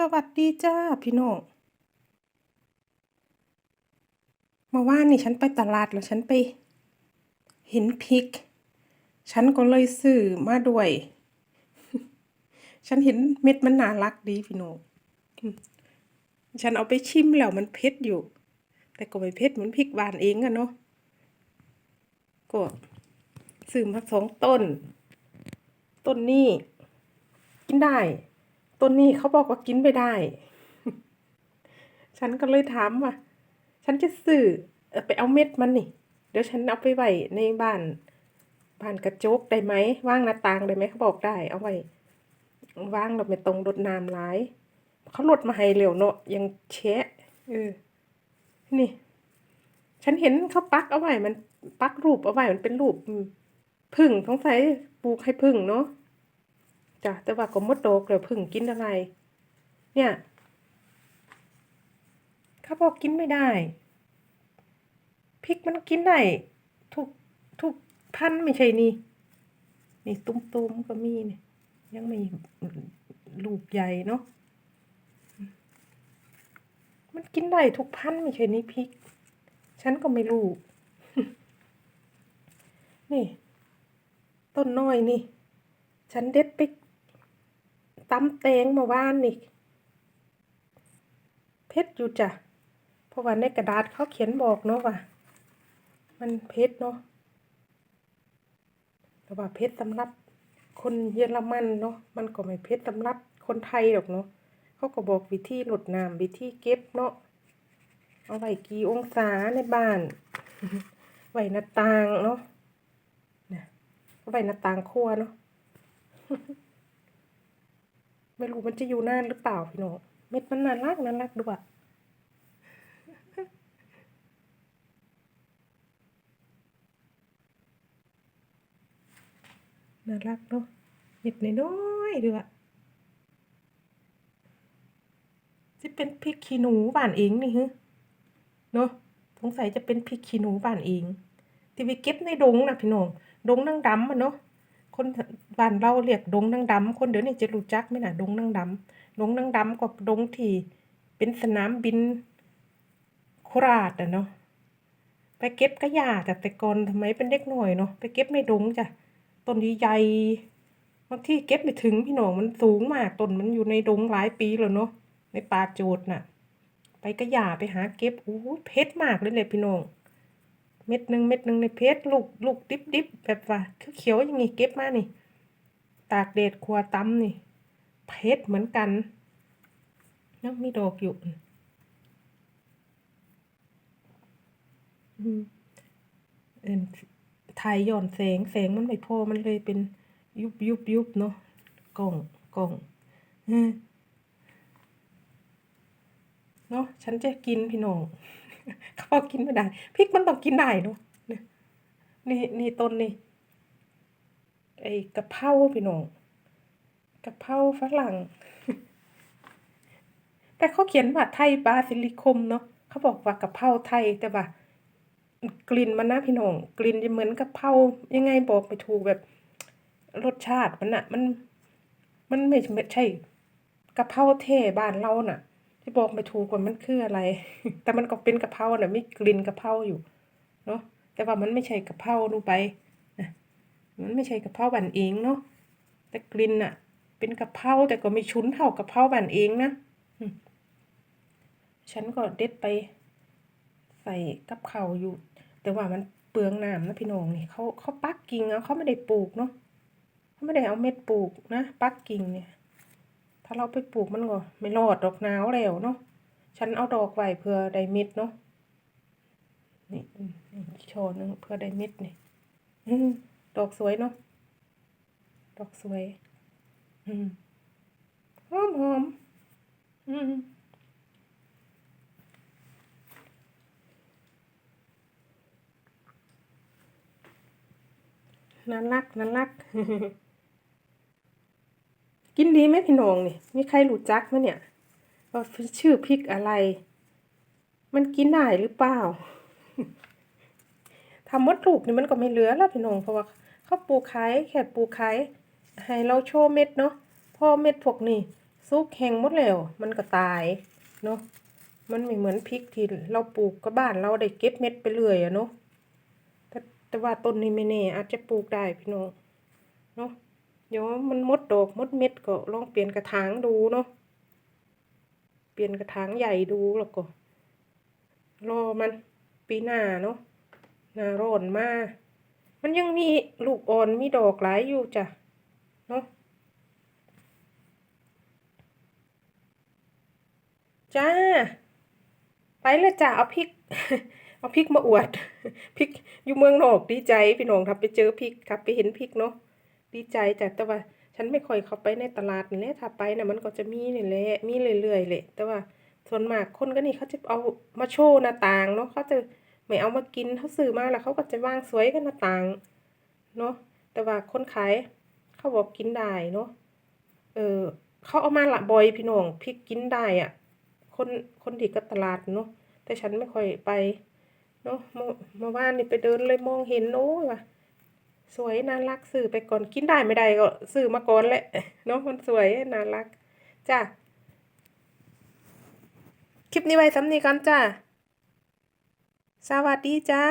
สวัสดีจ้าพี่น้องเมื่อวานนี่ฉันไปตลาดแล้วฉันไป เห็นพริก ฉันก็เลยซื้อมาด้วย ฉันเห็นเม็ดมันน่ารักดีพี่น้องฉันเอาไปชิมแล้วมันเผ็ดอยู่ แต่ก็ไม่เผ็ดเหมือนพริกหวานเองอะเนาะก็ซื้อมาสองต้น ต้นนี้กินได้ ต้นนี้เขาบอกว่ากินไม่ได้ ฉันก็เลยถามว่า ฉันจะซื้อเอ่อไปเอาเม็ดมันนี่ เดี๋ยวฉันเอาไปไว้ในบ้านบ้านกระจกได้ไหมว่างหน้าต่างได้ไหมเขาบอกได้ เอาไว้ว่างเราไม่ตรงรดน้ำร้าย เขาลดมาให้เร็วเนาะยังแชะเออนี่ ฉันเห็นเขาปักเอาไว้มันปักรูปเอาไว้มันเป็นรูปอืมผึ่งสงสัยปลูกให้ผึ่งเนาะ จ้ะแต่ว่าก็มดดอกแล้วพึ่งกินอะไร เนี่ยเขาบอกกินไม่ได้พริกมันกินได้ทุกทุกพันธุ์ไม่ใช่นี่นี่ตุ้มตุมๆก็มีเนี่ยยังไม่ลูกใหญ่เนาะมันกินได้ทุกพันธุ์ไม่ใช่นี่พริก ฉันก็ไม่รู้นี่ ต้นน้อยนี่ ฉันเด็ดไป ตำแตงเมาว่านนี่เพชรอยู่จ้ะ เพราะว่าในกระดาษเขาเขียนบอกเนาะว่า มันเพชรเนาะแต่ว่าเพชรสำหรับคนเยอรมันเนาะ มันก็ไม่เพชรสำหรับคนไทยหรอกเนาะเขาก็บอกวิธีหลดน้ำวิธีเก็บเนาะ เอาไว้กี่องศาในบ้าน ไว้หน้าต่างเนาะนะไว้หน้าต่างครัวเนาะ ไม่รู้มันจะอยู่นานหรือเปล่าพี่น้องเม็ดมันน่ารักน่ารักด้วยน่ารักเนาะเม็ดน้อยๆด้วยจะเป็นพริกขี้หนูบ้านเองนี่ฮึเนาะสงสัยจะเป็นพริกขี้หนูบ้านเองที่ไปเก็บในดงนะพี่น้องดงนางดำมันเนาะ คนบ้านเราเรียกดงนางดำคนเดี๋ยวนี้จะรู้จักไหมนะดงนางดำดงนางดำก็ดงที่เป็นสนามบินโคราชอะเนาะไปเก็บกระยาแต่แต่ก่อนทำไมเป็นเด็กหน่อยเนาะไปเก็บในดงจ้ะต้นใหญ่บางที่เก็บไม่ถึงพี่น้องมันสูงมากต้นมันอยู่ในดงหลายปีแล้วเนาะในป่าโจดน่ะ ไปกระยาไปหาเก็บโอ้เพชรมากเลยเลยพี่น้อง เม็ดหนึ่งเม็ดหนึ่งในเพชรลูกลูกดิบดิบแบบว่าเขียวๆอย่างงี้เก็บมานี่ ตากแดดครัวตำนี่ เพชรเหมือนกันเนาะมีดอกอยู่อืมเอ็นถ่ายย้อนแสงแสงมันไม่พอมันเลยเป็นยุบยุบยุบเนาะกล่องกล่องเนาะฉันจะกินพี่น้อง เขาบอกกินไม่ได้พริกมันต้องกินได้เนาะนี่นี่ต้นนี่ไอ้กะเพราพี่น้องกะเพราฝรั่ง แต่เขาเขียนว่าไทยบาซิลิคมเนาะเขาบอกว่ากะเพราไทยแต่ว่ากลิ่นมันนะพี่น้องกลิ่นจะเหมือนกะเพรายังไงบอกไม่ถูกแบบ รสชาติมันอะมัน มันไม่ใช่กะเพราเทบ้านเราน่ะ ที่บอกไม่ถูกว่ามันคืออะไร แต่มันก็เป็นกะเพราน่ะมีกลิ่นกะเพราอยู่ เนาะ แต่ว่ามันไม่ใช่กะเพราดูไปนะมันไม่ใช่กะเพราบ้านเองเนาะ แต่กลิ่นน่ะเป็นกะเพราแต่ก็ไม่ชุนเท่ากะเพราบ้านเองนะฉันก็เด็ดไปใส่กับเข้าอยู่ แต่ว่ามันเปลืองน้ำนะพี่น้องนี่เขาเขาปักกิ่งเอาเขาไม่ได้ปลูกเนาะเขาไม่ได้เอาเม็ดปลูกนะ ปักกิ่งเนี่ย ถ้าเราไปปลูกมันก็ไม่รอดดอกหนาวแล้วเนาะ ฉันเอาดอกไว้เพื่อได้เม็ดเนาะ นี่อืมอืมโชว์นึงเพื่อได้เม็ดนี่ดอกสวยเนาะ ดอกสวย อืมหอมหอมอืมน่ารักน่ารัก กินดีไหมพี่นงนี่ มีใครรู้จักไหมเนี่ยว่าชื่อพริกอะไร มันกินได้หรือเปล่าทำมดลูกนี่มันก็ไม่เหลือแล้วพี่นงเพราะว่าเขาปลูกขายแค่ปลูกขายให้เราโชว์เม็ดเนาะพอเม็ดพวกนี้สุกแห้งหมดแล้วมันก็ตายเนาะมันไม่เหมือนพริกที่เราปลูกก็บ้านเราได้เก็บเม็ดไปเรื่อยอะเนาะแต่แต่ว่าต้นนี้ไม่แน่อาจจะปลูกได้พี่น้องเนาะ เดี๋ยวมันมดดอกมดเม็ดก็ลองเปลี่ยนกระถางดูเนาะ เปลี่ยนกระถางใหญ่ดูแล้วก็ รอมันปีหน้าเนาะหน้าร้อนมามันยังมีลูกอ่อนมีดอกหลายอยู่จ้ะ เนาะจ้า ไปลยจ้ะเอาพริก เอาพริกมาอวดพริกอยู่เมืองนอกดีใจพี่น้องครับไปเจอพริกครับไปเห็นพริกเนาะ ดีใจจ้ะแต่ว่าฉันไม่ค่อยเข้าไปในตลาดนี่แหละถ้าไปนะมันก็จะมีนี่แหละมีเรื่อยๆเลยแต่ว่าส่วนมากคนก็นี่เขาจะเอามาโชว์หน้าต่างเนาะเขาจะไม่เอามากินเขาซื้อมาแล้วเขาก็จะวางสวยกันหน้าต่างเนาะแต่ว่าคนขายเขาบอกกินได้เนาะเออเขาเอามาละบ่อยพี่น้องพริกกินได้อะคนคนที่ก็ตลาดเนาะแต่ฉันไม่ค่อยไปเนาะเมื่อเมื่อวานนี่ไปเดินเลยมองเห็นโอ้ยว่ะ สวยน่ารักซื้อไปก่อนกินได้ไม่ได้ก็ซื้อมาก่อนแหละเนาะมันสวยน่ารักจ้ะคลิปนี้ไว้สำนีกันจ้ะสวัสดีจ้า